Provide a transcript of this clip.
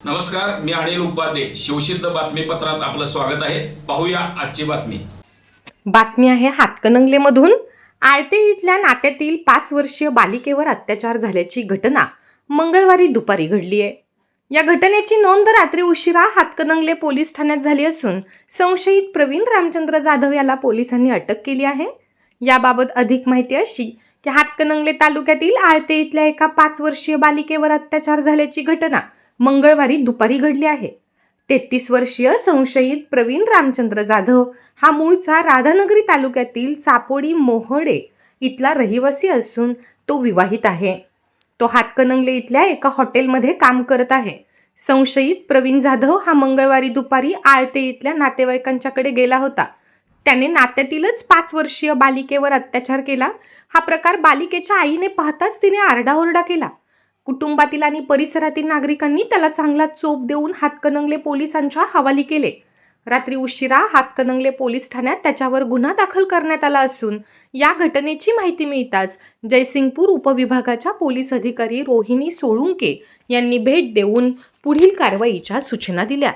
नमस्कार मी अनिल उपाध्ये. शिवसिद्ध बातमीपत्रात आपलं स्वागत आहे. पाहूया आजची बातमी. बातमी आहे हातकणंगलेमधून. आळते इथल्या नात्यातील पाच वर्षीय बालिकेवर अत्याचार झाल्याची घटना मंगळवारी दुपारी घडली आहे. या घटनेची नोंद रात्री उशिरा हातकणंगले पोलीस ठाण्यात झाली असून संशयित प्रवीण रामचंद्र जाधव याला पोलिसांनी अटक केली आहे. याबाबत अधिक माहिती अशी की हातकणंगले तालुक्यातील आळते इथल्या एका पाच वर्षीय बालिकेवर अत्याचार झाल्याची घटना मंगळवारी दुपारी घडली आहे. तेहतीस वर्षीय संशयित प्रवीण रामचंद्र जाधव हा मूळचा राधानगरी तालुक्यातील चापोडी मोहडे इथला रहिवासी असून तो विवाहित आहे. तो हातकणंगले इथल्या एका हॉटेलमध्ये काम करत आहे. संशयित प्रवीण जाधव हा मंगळवारी दुपारी आळते इथल्या नातेवाईकांच्याकडे गेला होता. त्याने नात्यातीलच पाच वर्षीय बालिकेवर अत्याचार केला. हा प्रकार बालिकेच्या आईने पाहताच तिने आरडाओरडा केला. कुटुंबातील आणि परिसरातील नागरिकांनी त्याला चांगला चोप देऊन हातकणंगले पोलिसांच्या हवाली केले. रात्री उशिरा हातकणंगले पोलीस ठाण्यात त्याच्यावर गुन्हा दाखल करण्यात आला असून या घटनेची माहिती मिळताच जयसिंगपूर उपविभागाच्या पोलीस अधिकारी रोहिणी सोळुंके यांनी भेट देऊन पुढील कारवाईच्या सूचना दिल्या.